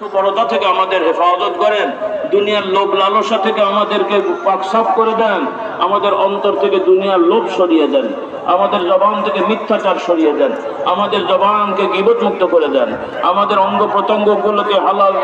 বড়তা থেকে আমাদের হেফাজত করেন, দুনিয়ার লোভ লালসা থেকে আমাদেরকে পাকসাফ করে দেন, আমাদের অন্তর থেকে দুনিয়ার লোভ সরিয়ে দেন, আমাদের জবান থেকে মিথ্যাচার সরিয়ে দেন, আমাদের জবানকে গিবত মুক্ত করে দেন, আমাদের অঙ্গ প্রত্যঙ্গগুলোকে হালাল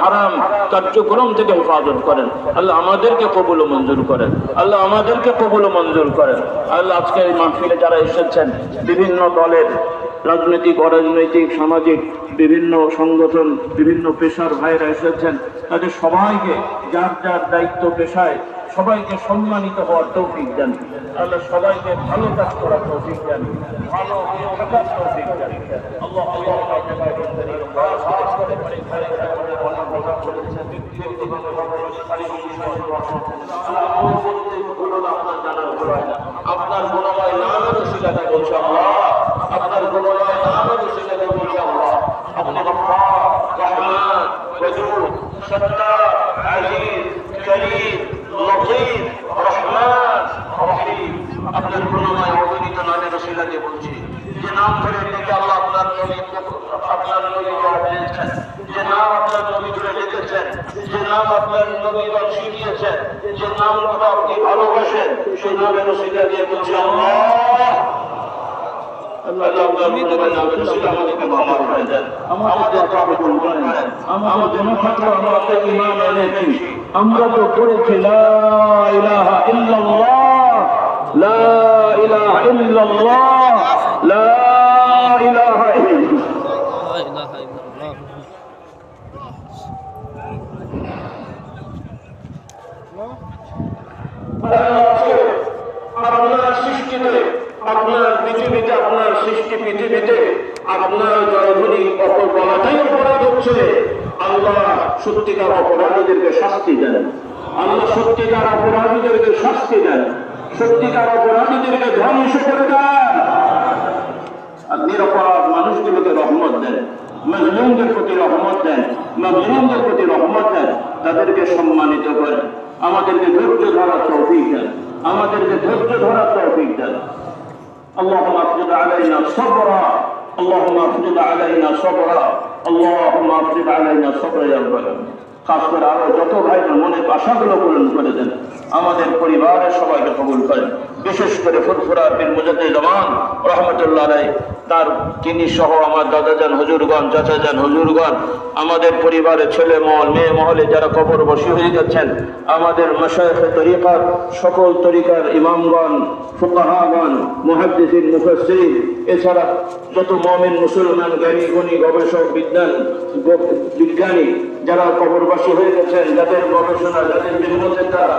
হারাম কার্যক্রম থেকে হেফাজত করেন। আল্লাহ আমাদেরকে কবুল মঞ্জুর করেন। আল্লাহ আমাদেরকে কবুল মঞ্জুর করেন। আল্লাহ আজকে এই মাহফিলে যারা এসেছেন, বিভিন্ন দলের রাজনৈতিক অরাজনৈতিক সামাজিক বিভিন্ন সংগঠন বিভিন্ন পেশার ভাইরা এসেছেন তাদের সবাইকে যার যার দায়িত্ব পেশায় সবাইকে সম্মানিত হওয়ার তৌফিক দেন আল্লাহ সবাইকে ভালো কাজ করার তৌফিক দেন ভালো তৌফিক দেন আপনার গুণময় নামের শিলাতে বলছে আল্লাহ আপনার গুণময় নামের শিলাতে বলছে আল্লাহ আপনি গফফার রহমান ওয়াদুদ সত্তার, আজিজ, করিম, লতিফ, রহমান, রহিম। আপনার গুণময় অগণিত নামের শিলাতে বলছি। যে নাম ধরে ডেকে আল্লাহ আপনার নবী আপনার নবী দিয়েছেন। যে নাম আপনার নবী ধরে ডেকেছেন। যে নাম আপনার নবী শিখিয়েছেন। যে নামগুলো আপনি ভালোবাসেন, সেই নামের শিলা দিয়ে বলছি আল্লাহ। আমরা তো পড়েছি লা পৃথিবীতে আপনার জয়ধ্বনি বলাটাই অপরাধ হচ্ছে। আল্লাহ সত্যিকার অপরাধীদেরকে শাস্তি দেন। আল্লাহ সত্যিকার অপরাধীদেরকে শাস্তি দেন। সত্যিকার অপরাধীদেরকে ধ্বংস করে দেন। আর নিরপরাধ মানুষগুলোকে রহমত দেন। মজলুমদের প্রতি রহমত দেন। মজলুমদের প্রতি রহমত দেন। তাদেরকে সম্মানিত করেন। আমাদেরকে ধৈর্য ধরার তৌফিক দেন। আমাদেরকে ধৈর্য ধরার তৌফিক দেন। اللهم افرض علينا صبرا اللهم افرض علينا صبرا اللهم افرض علينا صبرا يا رب العالمين খাস করে আরো যত ভাই মনের আশাগুলো পূরণ করে দেন আমাদের পরিবারের সবাইকে কবুল করেন বিশেষ করে ফুরফুরা বীর মুজাদ্দিদ জামান রহমতুল্লাহ তার তিনি সহ আমার দাদাজান, হুজুরগণ, চাচাজান, হজুরগণ, আমাদের পরিবারের ছেলে মহল, মেয়ে মহলে যারা কবর বসী হয়ে যাচ্ছেন, আমাদের মশাইফে তরিকার, সকল তরিকার ইমামগণ, ফুকাহাগণ, মুহাদ্দিসিন, মুফাসসিরিন, এছাড়া যত মমিন, মুসলমান, জ্ঞানী, গুণী, গবেষক, বিজ্ঞান, বিজ্ঞানী যারা কবরবাসী হয়ে গেছেন, যাদের গবেষণা, যাদের দ্বারা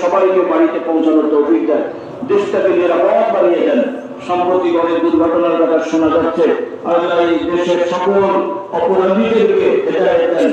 সবাইকে বাড়িতে পৌঁছানোর তৌফিক দেন। দেশটাকে নিরাপদ বানিয়ে দেন। সম্প্রতি অনেক দুর্ঘটনার কথা শোনা যাচ্ছে। আল্লাহ এই দেশের সকল অপরাধীদেরকে হেদায়ত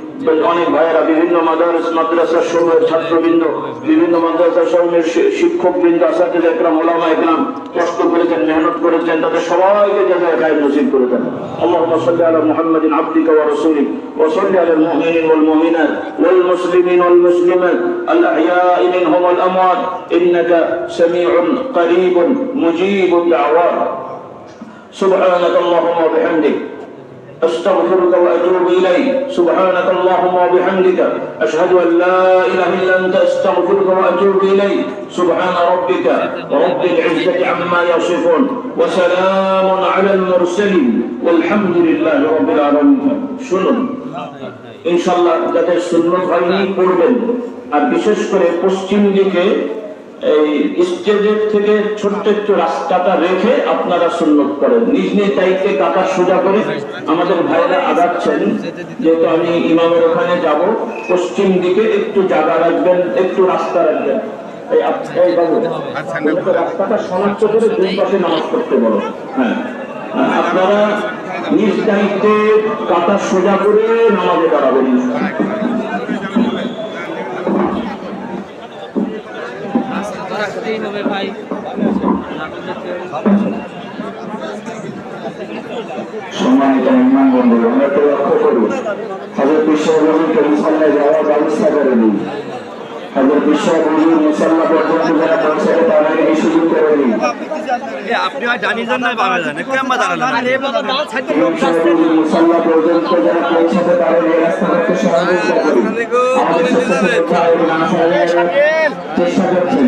অনেক ভাইয়েরা বিভিন্ন মাদ্রাস মাদ্রাসার সমূহের ছাত্রবৃন্দ বিভিন্ন মাদ্রাসার সমূহের শিক্ষক বৃন্দ আসাদিল একরাম ওলামা একরাম কষ্ট করেছেন মেহনত করেছেন তাদের সবাইকে জায়গায় গায়ে নসিব করে দেন اللهم صل على محمد عبدك ورسولك وصل على المؤمنين والمؤمنات والمسلمين والمسلمات الأحياء منهم والأموات إنك سميع قريب مجيب الدعوات سبحانك اللهم وبحمدك أستغفرك وأتوب إليك سبحانك اللهم وبحمدك أشهد أن لا إله إلا أنت أستغفرك وأتوب إليك سبحان ربك رب العزة عما يصفون وسلام على المرسلين والحمد لله رب العالمين শুনুন ইনশাল্লাহ যাদের সুন্নত হয়নি পড়বেন আর বিশেষ করে পশ্চিম দিকে এই স্টেজের থেকে ছোট্ট একটু রাস্তাটা রেখে আপনারা সুন্নত করেন। নিজ নিজ দায়িত্বে কাটা সোজা করে আমাদের ভাইরা আগাচ্ছেন। যেহেতু আমি ইমামের ওখানে যাব, পশ্চিম দিকে একটু জায়গা রাখবেন, একটু রাস্তা রাখবেন। রাস্তাটা শনাক্ত করে দুই পাশে নামাজ পড়তে বলো। হ্যাঁ। আপনারা নিজ দায়িত্বে কাটা সোজা করে নামাজে দাঁড়াবেন। রাখতেই হবে ভাই। সম্মানিত মেহমান আমরা লক্ষ্য যাওয়ার ব্যবস্থা করে মুসল্লা পর্যন্ত যারা সুযোগ করে আপনি আর জানি যান না বাংলা জানে কেমন দাঁড়ালেন মুসল্লা পর্যন্ত যারা পৌঁছাবে তাদের এই রাস্তা সহযোগিতা করি আমাদের স্বেচ্ছাসেবক ভাইয়েরা নাসারের চেষ্টা করছেন।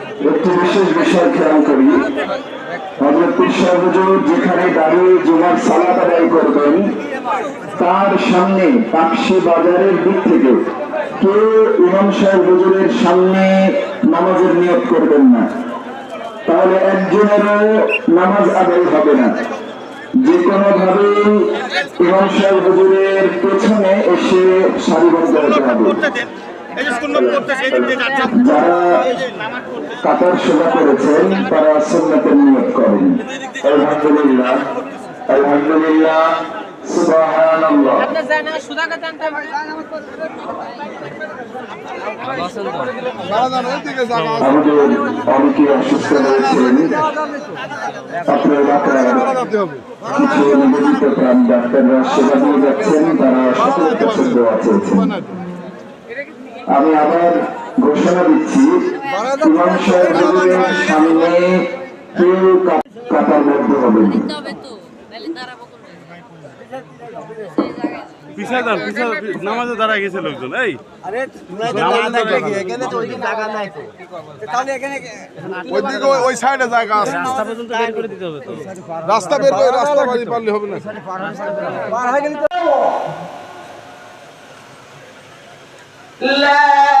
একটু বিশেষ বিষয় খেয়াল করি। হজরতপুর সাহেবুজুর যেখানে দাঁড়িয়ে জুমার সালাদ আদায় করবেন, তার সামনে তাকসি বাজারের দিক থেকে কেউ ইমাম সাহেব হুজুরের সামনে নামাজের নিয়ত করবেন না। তাহলে একজনেরও নামাজ আদায় হবে না। যে কোনো ভাবে ইমাম সাহেব হুজুরের পেছনে এসে সারিবদ্ধ হতে হবে। কাতার সেবা করেছেন তারা সুন্নতের নিয়ত করেন আলহামদুলিল্লাহ আলহামদুলিল্লাহ সুবহানাল্লাহ। অনেকে অসুস্থ রয়েছেন। আপনার এলাকার কিছু নিবেদিত প্রাণ ডাক্তাররা সেবা দিয়ে যাচ্ছেন তারা সকলের কাছে দোয়া চেয়েছেন। আমি আবার ঘোষণা দিচ্ছি ইমাম সামনে কেউ কাতার মধ্যে পিছিয়ে পিছিয়ে নামাজে দাঁড়ায় গেছে লোকজন এই। ওইদিকে ওই- ওই সাইডে জায়গা আছে। রাস্তা পর্যন্ত বের করে দিতে হবে রাস্তা বের করে রাস্তা বাড়ি পারলে হবে না। لا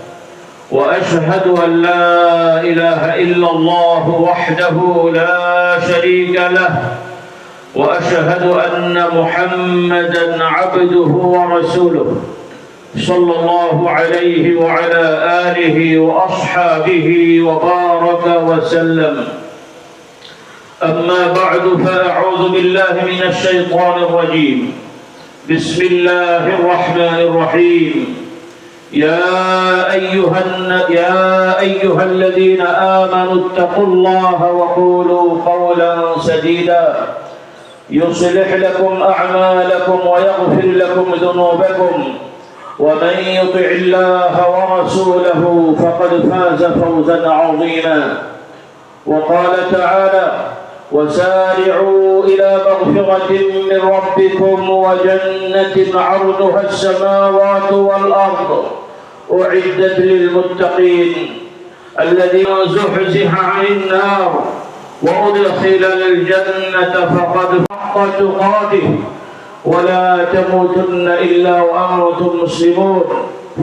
وأشهد أن لا إله إلا الله وحده لا شريك له وأشهد أن محمدا عبده ورسوله صلى الله عليه وعلى آله وأصحابه وبارك وسلم. أما بعد فأعوذ بالله من الشيطان الرجيم. بسم الله الرحمن الرحيم. يا أيها, يا أيها الذين آمنوا اتقوا الله وقولوا قولا سديدا. يصلح لكم أعمالكم ويغفر لكم ذنوبكم. ومن يطع الله ورسوله فقد فاز فوزا عظيما. وقال تعالى وسارعوا إلى مغفرة من ربكم وجنة عرضها السماوات والأرض. أعدت للمتقين الذي زحزح عن النار وأدخل الجنة فقد حق تقاته. ولا تموتن إلا وأنتم مسلمون.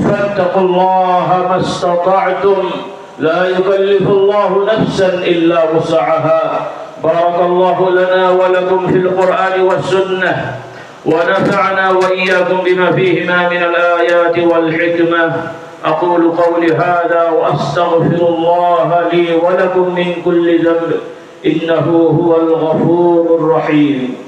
فاتقوا الله ما استطعتم. لا يكلف الله نفسا إلا وسعها. بارك الله لنا ولكم في القرآن والسنة. ونفعنا وإياكم بما فيهما من الآيات والحكمة. أقول قولي هذا وأستغفر الله لي ولكم من كل ذنب. إنه هو الغفور الرحيم.